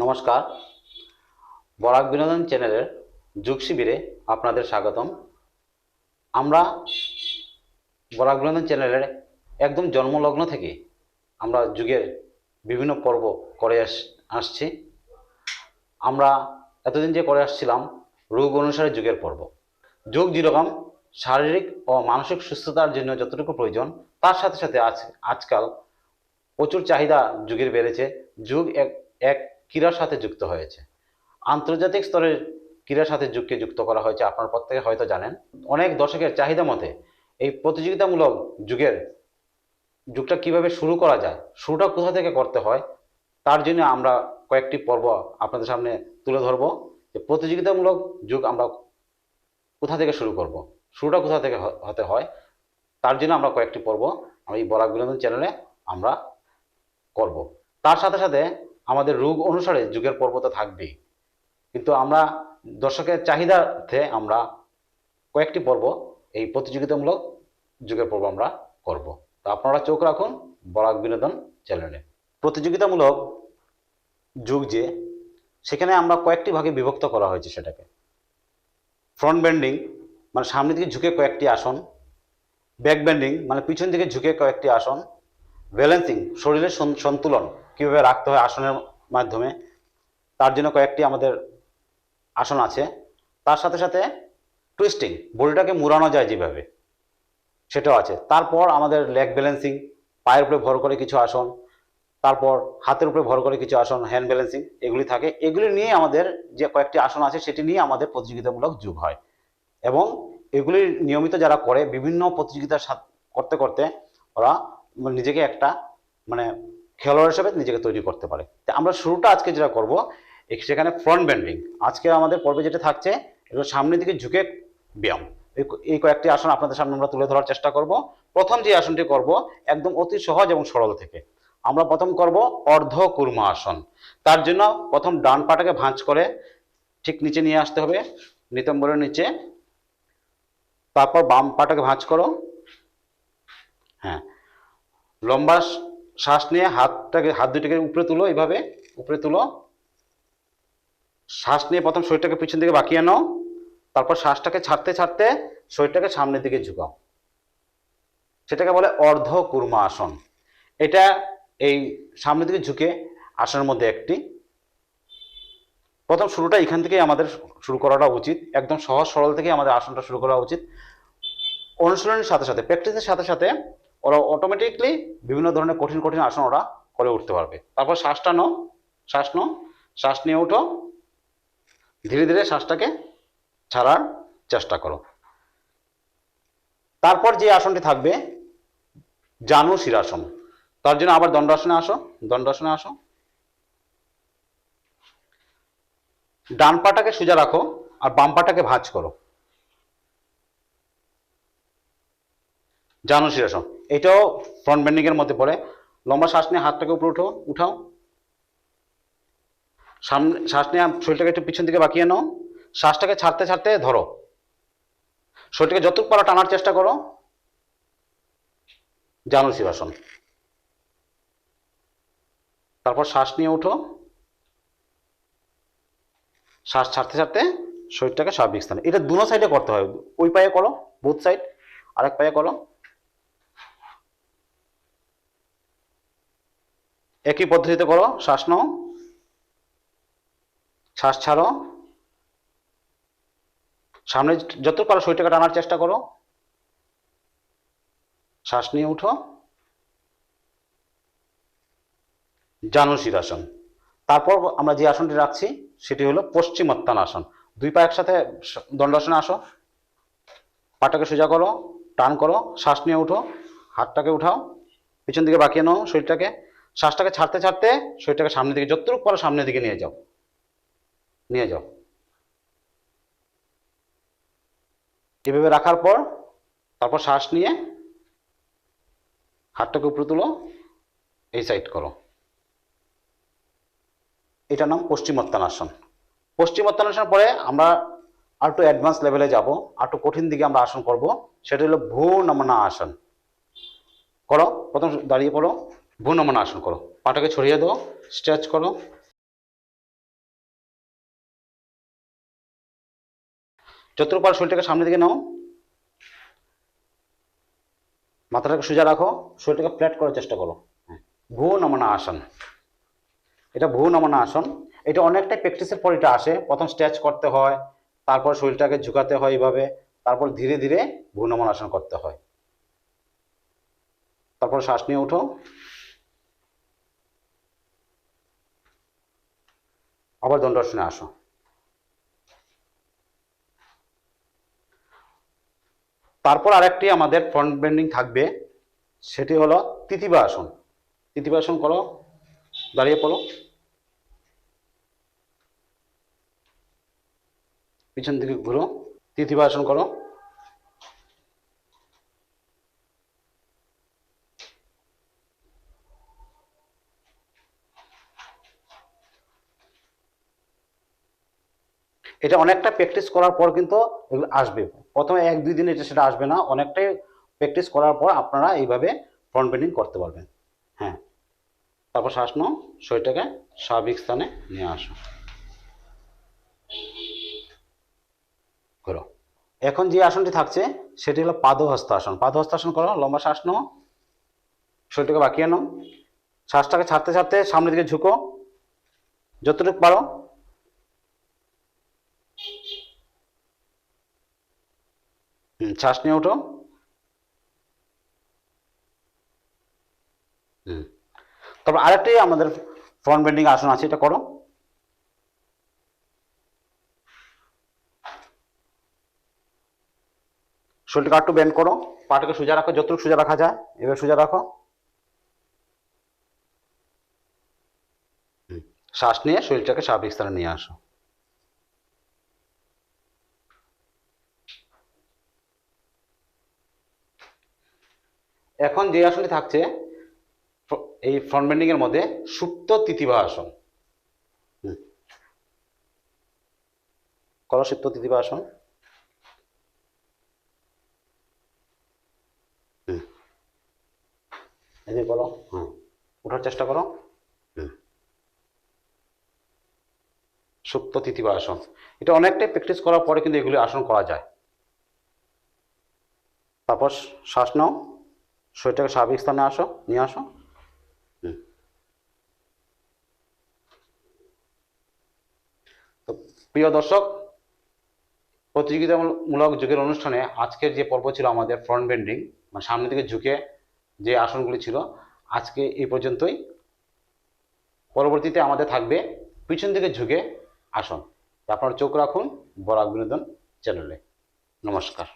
নমস্কার। বরাক বিনোদন চ্যানেলের যুগ শিবিরে আপনাদের স্বাগতম। আমরা বরাক বিনোদন চ্যানেলের একদম জন্মলগ্ন থেকে আমরা যুগের বিভিন্ন পর্ব করে আস- আসছি। আমরা এতদিন যে করে আসছিলাম রোগ অনুসারে যুগের পর্ব। যোগ যেরকম শারীরিক ও মানসিক সুস্থতার জন্য যতটুকু প্রয়োজন, তার সাথে সাথে আজ, আজকাল প্রচুর চাহিদা যুগের বেড়েছে। যুগ এক এক ক্রীড়ার সাথে যুক্ত হয়েছে। আন্তর্জাতিক স্তরের ক্রীড়ার সাথে যুগকে যুক্ত করা হয়েছে, আপনার প্রত্যেকে হয়তো জানেন। অনেক দর্শকের চাহিদা মতে এই প্রতিযোগিতামূলক যুগের যুগটা কীভাবে শুরু করা যায়, শুরুটা কোথা থেকে করতে হয়, তার জন্য আমরা কয়েকটি পর্ব আপনাদের সামনে তুলে ধরবো। যে প্রতিযোগিতামূলক যুগ আমরা কোথা থেকে শুরু করব, শুরুটা কোথা থেকে হতে হয়, তার জন্য আমরা কয়েকটি পর্ব আমি এই বরাক বিনোদন চ্যানেলে আমরা করব। তার সাথে সাথে আমাদের রোগ অনুসারে যুগের পর্ব তো থাকবেই। কিন্তু আমরা দর্শকের চাহিদাতে আমরা কয়েকটি পর্ব, এই প্রতিযোগিতামূলক যুগের পর্ব আমরা করব। তো আপনারা চোখ রাখুন বরাক বিনোদন চ্যানেলে। প্রতিযোগিতামূলক যুগ যে, সেখানে আমরা কয়েকটি ভাগে বিভক্ত করা হয়েছে সেটাকে। ফ্রন্ট বেন্ডিং মানে সামনের দিকে ঝুঁকে কয়েকটি আসন, ব্যাক বেন্ডিং মানে পিছন দিকে ঝুঁকে কয়েকটি আসন ব্যালেন্সিং শরীরের সন্তুলন কীভাবে রাখতে হয় আসনের মাধ্যমে, তার জন্য কয়েকটি আমাদের আসন আছে। তার সাথে সাথে টুইস্টিং বডিটাকে মুড়ানো যায় যেভাবে, সেটাও আছে। তারপর আমাদের লেগ ব্যালেন্সিং পায়ের উপরে ভর করে কিছু আসন, তারপর হাতের উপরে ভর করে কিছু আসন হ্যান্ড ব্যালেন্সিং এগুলি থাকে। এগুলি নিয়ে আমাদের যে কয়েকটি আসন আছে, সেটি নিয়ে আমাদের প্রতিযোগিতামূলক যুগ হয়। এবং এগুলি নিয়মিত যারা করে, বিভিন্ন প্রতিযোগিতার সাথ- করতে করতে ওরা নিজেকে একটা মানে খেলোয়াড় হিসেবে নিজেকে তৈরি করতে পারে। তা আমরা শুরুটা আজকে যেটা করব সেখানে ফ্রন্ট বেন্ডিং আজকে আমাদের পর্বে যেটা থাকছে, এগুলো সামনের দিকে ঝুঁকে ব্যায়াম। এই কয়েকটি আসন আপনাদের সামনে আমরা তুলে ধরার চেষ্টা করব। প্রথম যে আসনটি করব, একদম অতি সহজ এবং সরল থেকে। আমরা প্রথম করব অর্ধ কুর্মা আসন। তার জন্য প্রথম ডান পাটাকে ভাঁজ করে ঠিক নিচে নিয়ে আসতে হবে, নিতম্বরের নিচে। তারপর বাম পাটাকে ভাঁজ করো। হ্যাঁ লম্বা শ্বাস নিয়ে হাতটাকে, হাত দুটোকে উপরে তুলো এভাবে উপরে তুলো। শ্বাস নিয়ে প্রথম শরীরটাকে পিছন দিকে বাঁকিয়ে নাও। তারপর শ্বাসটাকে ছাড়তে ছাড়তে শরীরটাকে সামনের দিকে ঝুঁকাও। সেটাকে বলে অর্ধ কুর্মা আসন এটা এই সামনের দিকে ঝুঁকে আসনের মধ্যে একটি। প্রথম শুরুটা এখান থেকেই আমাদের শুরু করাটা উচিত। একদম সহজ সরল থেকে আমাদের আসনটা শুরু করা উচিত। অনুশীলনের সাথে সাথে প্র্যাকটিসের সাথে সাথে ওরা অটোমেটিকলি বিভিন্ন ধরনের কঠিন কঠিন আসন ওরা করে উঠতে পারবে। তারপর শ্বাসটা নাও, শ্বাস নাও, শ্বাস নিয়ে ওঠো ধীরে ধীরে শ্বাসটাকে ছাড়ার চেষ্টা করো। তারপর যে আসনটি থাকবে, জানু শিরাসন তার জন্য আবার দণ্ডাসনে আসো দণ্ডাসনে আসো। ডান পাটাকে সোজা রাখো আর বাম পাটাকে ভাঁজ করো। জানু শিরাসন এটাও ফ্রন্ট বেন্ডিং এর মধ্যে পড়ে। লম্বা শ্বাস নিয়ে হাতটাকে উপরে উঠো, উঠাও। সামনে, শ্বাস নিয়ে শরীরটাকে একটু পিছন দিকে বাঁকিয়ে নাও। শ্বাসটাকে ছাড়তে ছাড়তে ধরো। শরীরটাকে যতটুকু পারো টানার চেষ্টা করো। জানু শিরাসন তারপর শ্বাস নিয়ে উঠো। শ্বাস ছাড়তে ছাড়তে শরীরটাকে স্বাভাবিক স্থানে এটা দুনো সাইডে করতে হয়। ওই পায়ে করো বোথ সাইড আরেক পায়ে করো। একই পদ্ধতিতে করো, শ্বাস নাও। শ্বাস ছাড়ো। সামনে যত পারো শরীরটাকে টানার চেষ্টা করো। শ্বাস নিয়ে উঠো। জানু শিরাসন তারপর আমরা যে আসনটি রাখছি, সেটি হলো পশ্চিমোত্তান আসন। দুই পা একসাথে দণ্ডাসনে আসো। পাটাকে সোজা করো, টান করো, শ্বাস নিয়ে উঠো। হাতটাকে উঠাও। পিছন দিকে বাঁকিয়ে নাও শরীরটাকে। শ্বাসটাকে ছাড়তে ছাড়তে শরীরটাকে সামনের দিকে, যতটুকু পারো সামনের দিকে নিয়ে যাও। নিয়ে যাও। এভাবে রাখার পর, তারপর শ্বাস নিয়ে হাতটাকে উপরে তুলো, এই সাইড করো। এটার নাম পশ্চিমোত্তানাসন। পশ্চিমোত্তানাসন পরে আমরা আর একটু অ্যাডভান্স লেভেলে যাব আর একটু কঠিন দিকে আমরা আসন করব, সেটা হলো ভূ নমনা আসন করো, প্রথম দাঁড়িয়ে পড়ো। বুনমন আসন করো। পাটাকে ছড়িয়ে দাও স্ট্রেচ করো। চতুর্পার শরীরটাকে সামনের দিকে নাও। মাথাটাকে সোজা রাখো, শরীরটাকে ফ্ল্যাট করার চেষ্টা করো। হ্যাঁ, ভূ নমনা আসন। এটা ভূ নমনা আসন। এটা অনেকটাই প্র্যাকটিসের পর এটা আসে। প্রথম স্ট্রেচ করতে হয়, তারপর শরীরটাকে ঝুঁকাতে হয় এইভাবে, তারপর ধীরে ধীরে ভূ নমন আসন করতে হয়। তারপর শ্বাস নিয়ে উঠো আবার দণ্ডাসনে আসো। তারপর আরেকটি আমাদের ফ্রন্ট বেন্ডিং থাকবে, সেটি হলো তিথিবা আসন। তিতিবা আসন করো, দাঁড়িয়ে পড়ো। পিছন দিকে ঘুরো তিথিবা আসন করো। এটা অনেকটা প্র্যাকটিস করার পর কিন্তু এগুলো আসবে। প্রথমে এক, দুই দিনে এটা সেটা আসবে না, অনেকটাই প্র্যাকটিস করার পর আপনারা এইভাবে ফ্রন্ট বেন্ডিং করতে পারবেন। হ্যাঁ। তারপর শ্বাস নাও, শরীরটাকে স্বাভাবিক স্থানে নিয়ে আসো। করো। এখন যে আসনটি থাকছে, সেটি হলো পাদহস্ত আসন পাদহস্ত আসন করো, লম্বা শ্বাস নাও, শরীরটাকে বাঁকিয়ে নাও। শ্বাসটাকে ছাড়তে ছাড়তে সামনের দিকে ঝুঁকো। যতটুকু পারো শ্বাস নিয়ে হুম। তারপর আরেকটি আমাদের ফ্রন্ট বেন্ডিং আসন আছে, এটা করো। শরীরটাকে একটু বেন্ড করো, পাটাকে সোজা রাখো, যতটুকু সোজা রাখা যায়, এবার সোজা রাখো। শ্বাস নিয়ে শরীরটাকে স্বাভাবিক স্থানে নিয়ে আসো। এখন যে আসনটি থাকছে এই ফ্রন্ট বেন্ডিং এর মধ্যে সুপ্ত তিতিভা আসন হুম। করো সুপ্ত তিতিভা আসন। এদিকে করো হ্যাঁ ওঠার চেষ্টা করো। সুপ্ত তিতিভা আসন এটা অনেকটাই প্র্যাকটিস করার পরে কিন্তু এগুলি আসন করা যায় তারপর শ্বাস নাও শরীরটাকে স্বাভাবিক স্থানে আসো, নিয়ে আসো। তো প্রিয় দর্শক, প্রতিযোগিতামূলক যুগের অনুষ্ঠানে আজকের যে পর্ব ছিল আমাদের ফ্রন্ট বেন্ডিং মানে সামনের দিকে ঝুঁকে যে আসনগুলি ছিল, আজকে এই পর্যন্তই। পরবর্তীতে আমাদের থাকবে পিছন দিকে ঝুঁকে আসন। আপনার চোখ রাখুন, বরাক বিনোদন চ্যানেলে। নমস্কার।